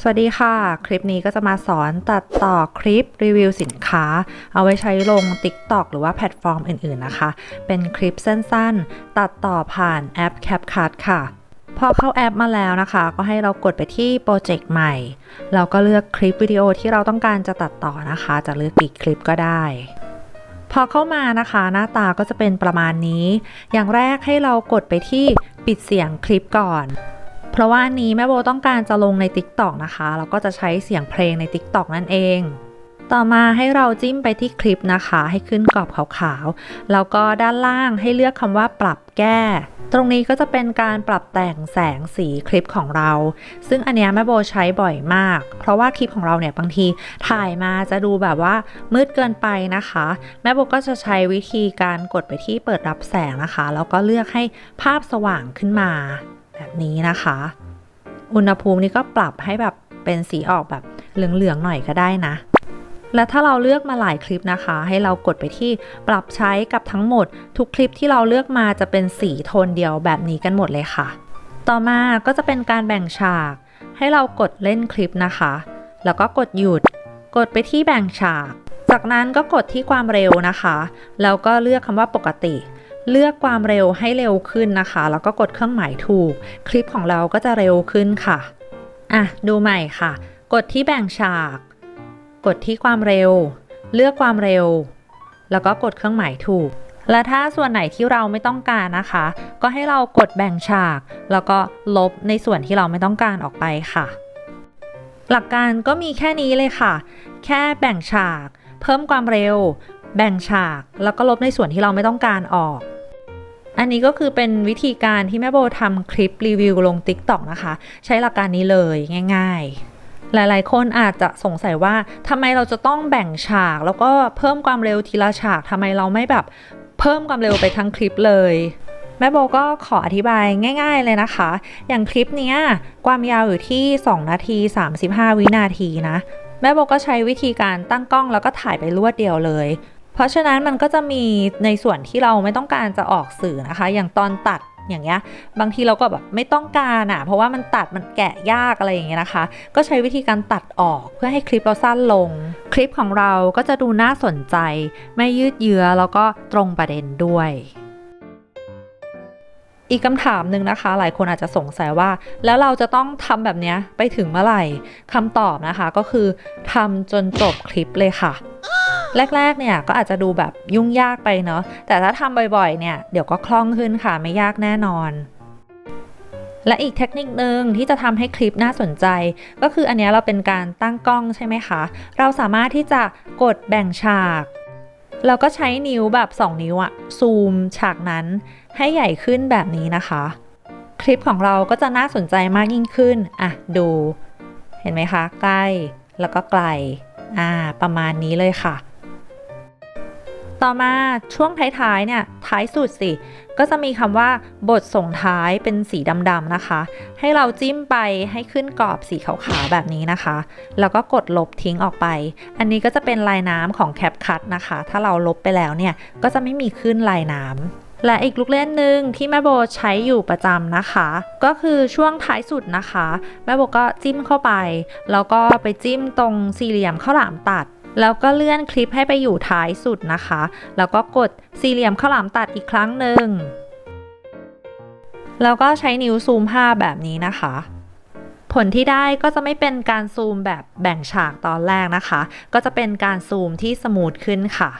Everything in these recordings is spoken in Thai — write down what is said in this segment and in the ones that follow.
สวัสดีค่ะ คลิปนี้ก็จะมาสอนตัดต่อคลิปรีวิวสินค้า เอาไว้ใช้ลง TikTok หรือว่าแพลตฟอร์มอื่นๆนะคะ เป็นคลิปสั้นๆ ตัดต่อผ่านแอป CapCut ค่ะ พอเข้าแอปมาแล้วนะคะ ก็ให้เรากดไปที่โปรเจกต์ใหม่ เราก็เลือกคลิปวิดีโอที่เราต้องการจะตัดต่อนะคะ จะเลือกกี่คลิปก็ได้พอเข้ามานะคะหน้าตาก็จะเป็นประมาณนี้ อย่างแรกให้เรากดไปที่ปิดเสียงคลิปก่อน เพราะว่าอันนี้แม่โบต้องการจะลงใน TikTok นะคะแล้วก็จะใช้เสียงเพลงใน TikTok นั่นเอง ต่อมาให้เราจิ้มไปที่คลิปนะคะ ให้ขึ้นกรอบขาวๆ แล้วก็ด้านล่างให้เลือกคำว่าปรับแก้ ตรงนี้ก็จะเป็นการปรับแต่งแสงสีคลิปของเรา ซึ่งอันนี้แม่โบใช้บ่อยมาก เพราะว่าคลิปของเราเนี่ยบางทีถ่ายมาจะดูแบบว่ามืดเกินไปนะคะ แม่โบก็จะใช้วิธีการกดไปที่เปิดรับแสงนะคะ แล้วก็เลือกให้ภาพสว่างขึ้นมา แบบนี้นะคะ อุณหภูมินี่ก็ปรับให้แบบเป็นสีออกแบบเหลืองๆหน่อยก็ได้นะ และถ้าเราเลือกมาหลายคลิปนะคะ ให้เรากดไปที่ปรับใช้กับทั้งหมด ทุกคลิปที่เราเลือกมาจะเป็นสีโทนเดียวแบบนี้กันหมดเลยค่ะ ต่อมาก็จะเป็นการแบ่งฉาก ให้เรากดเล่นคลิปนะคะ แล้วก็กดหยุด กดไปที่แบ่งฉาก จากนั้นก็กดที่ความเร็วนะคะ แล้วก็เลือกคำว่าปกติ เลือกความเร็วให้เร็วขึ้นนะคะ แล้วก็กดเครื่องหมายถูก คลิปของเราก็จะเร็วขึ้นค่ะ อะ ดูใหม่ค่ะ กดที่แบ่งฉาก กดที่ความเร็ว เลือกความเร็ว แล้วก็กดเครื่องหมายถูก และถ้าส่วนไหนที่เราไม่ต้องการนะคะ ก็ให้เรากดแบ่งฉาก แล้วก็ลบในส่วนที่เราไม่ต้องการออกไปค่ะ หลักการก็มีแค่นี้เลยค่ะ แค่แบ่งฉาก เพิ่มความเร็วแบ่งฉาก แล้วก็ลบในส่วนที่เราไม่ต้องการออก อันนี้ก็คือเป็นวิธีการที่แม่โบทำคลิปรีวิวลง TikTok นะคะ ใช้หลักการนี้เลยง่ายๆ หลายๆ คนอาจจะสงสัยว่าทำไมเราจะต้องแบ่งฉาก แล้วก็เพิ่มความเร็วทีละฉากทำไมเราไม่แบบเพิ่มความเร็วไปทั้งคลิปเลยแม่โบก็ขออธิบายง่าย ๆ เลยนะคะ อย่างคลิปนี้ความยาวอยู่ที่ 2 นาที 35 วินาทีนะ แม่โบก็ใช้วิธีการตั้งกล้องแล้วก็ถ่ายไปรวดเดียวเลย เพราะฉะนั้นมันก็จะมีในส่วนที่เราไม่ต้องการจะออกสื่อนะคะ อย่างตอนตัดอย่างเงี้ยบางทีเราก็แบบไม่ต้องการอะเพราะว่ามันตัดมันแกะยากอะไรอย่างเงี้ยนะคะ ก็ใช้วิธีการตัดออกเพื่อให้คลิปเราสั้นลง คลิปของเราก็จะดูน่าสนใจ ไม่ยืดเยื้อแล้วก็ตรงประเด็นด้วย อีกคำถามหนึ่งนะคะ หลายคนอาจจะสงสัยว่า แล้วเราจะต้องทำแบบเนี้ยไปถึงเมื่อไหร่คำตอบนะคะก็คือทำจนจบคลิปเลยค่ะ แรกๆเนี่ยก็อาจจะดูแบบยุ่งยากไปเนาะแต่ถ้าทำบ่อยๆเนี่ยเดี๋ยวก็คล่องขึ้นค่ะไม่ยากแน่นอนและอีกเทคนิคหนึ่งที่จะทำให้คลิปน่าสนใจ ก็คืออันนี้เราเป็นการตั้งกล้องใช่ไหมคะ เราสามารถที่จะกดแบ่งฉาก เราก็ใช้นิ้วแบบ 2 นิ้วอะซูมฉากนั้นให้ใหญ่ขึ้นแบบนี้นะคะ คลิปของเราก็จะน่าสนใจมากยิ่งขึ้นอะดู เห็นไหมคะ ใกล้แล้วก็ไกลอ่าประมาณนี้เลยค่ะ ต่อมาช่วงท้ายๆเนี่ยท้ายสุดสิ ก็จะมีคำว่าบทส่งท้ายเป็นสีดำๆนะคะ ให้เราจิ้มไปให้ขึ้นกรอบสีขาวๆแบบนี้นะคะ แล้วก็กดลบทิ้งออกไป อันนี้ก็จะเป็นลายน้ำของ CapCut นะคะ ถ้าเราลบไปแล้วเนี่ยก็จะไม่มีขึ้นลายน้ำและอีกลูกเล่นหนึ่งที่แม่โบใช้อยู่ประจำนะคะ ก็คือช่วงท้ายสุดนะคะ แม่โบก็จิ้มเข้าไป แล้วก็ไปจิ้มตรงสี่เหลี่ยมข้าวหลามตัด แล้วก็เลื่อนคลิปให้ไปอยู่ท้ายสุดนะคะ แล้วก็กดสี่เหลี่ยมข้าวหลามตัดอีกครั้งหนึ่ง แล้วก็ใช้นิ้วซูมภาพแบบนี้นะคะ ผลที่ได้ก็จะไม่เป็นการซูมแบบแบ่งฉากตอนแรกนะคะ ก็จะเป็นการซูมที่สมูทขึ้นค่ะ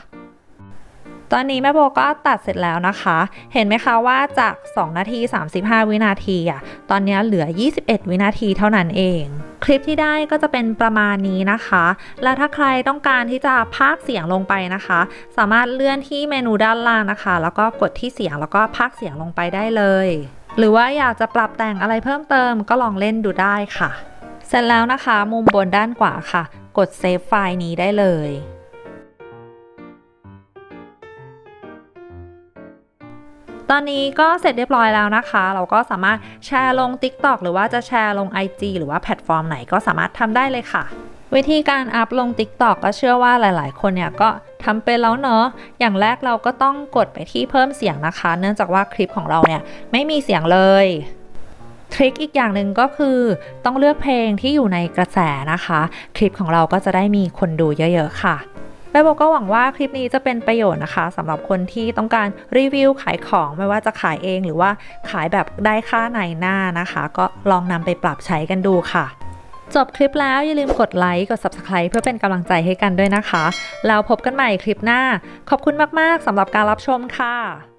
ตอนนี้แม่โบก็ตัดเสร็จแล้วนะคะ เห็นไหมคะว่าจาก 2 นาที 35 วินาทีอะตอนนี้เหลือ 21 วินาทีเท่านั้นเอง คลิปที่ได้ก็จะเป็นประมาณนี้นะคะ และถ้าใครต้องการที่จะพากเสียงลงไปนะคะ สามารถเลื่อนที่เมนูด้านล่างนะคะ แล้วก็กดที่เสียงแล้วก็พากเสียงลงไปได้เลย หรือว่าอยากจะปรับแต่งอะไรเพิ่มเติมก็ลองเล่นดูได้ค่ะ เสร็จแล้วนะคะ มุมบนด้านขวาค่ะ กดเซฟไฟล์นี้ได้เลย ตอนนี้ก็เสร็จเรียบร้อยแล้วนะคะ เราก็สามารถแชร์ลง TikTok หรือว่าจะแชร์ลง IG หรือว่าแพลตฟอร์มไหนก็สามารถทำได้เลยค่ะ วิธีการอัพลง TikTok ก็เชื่อว่าหลาย ๆ คนเนี่ยก็ทำเป็นแล้วเนอะ อย่างแรกเราก็ต้องกดไปที่เพิ่มเสียงนะคะ เนื่องจากว่าคลิปของเราเนี่ยไม่มีเสียงเลยทริคอีกอย่างหนึ่งก็คือต้องเลือกเพลงที่อยู่ในกระแสนะคะ คลิปของเราก็จะได้มีคนดูเยอะ ๆ ค่ะ แม่โบก็หวังว่าคลิปนี้จะเป็นประโยชน์นะคะสำหรับคนที่ต้องการรีวิวขายของไม่ว่าจะขายเองหรือว่าขายแบบได้ค่าในหน้านะคะ ก็ลองนำไปปรับใช้กันดูค่ะ จบคลิปแล้วอย่าลืมกดไลค์กด Subscribe เพื่อเป็นกำลังใจให้กันด้วยนะคะ แล้วพบกันใหม่คลิปหน้า ขอบคุณมากๆสำหรับการรับชมค่ะ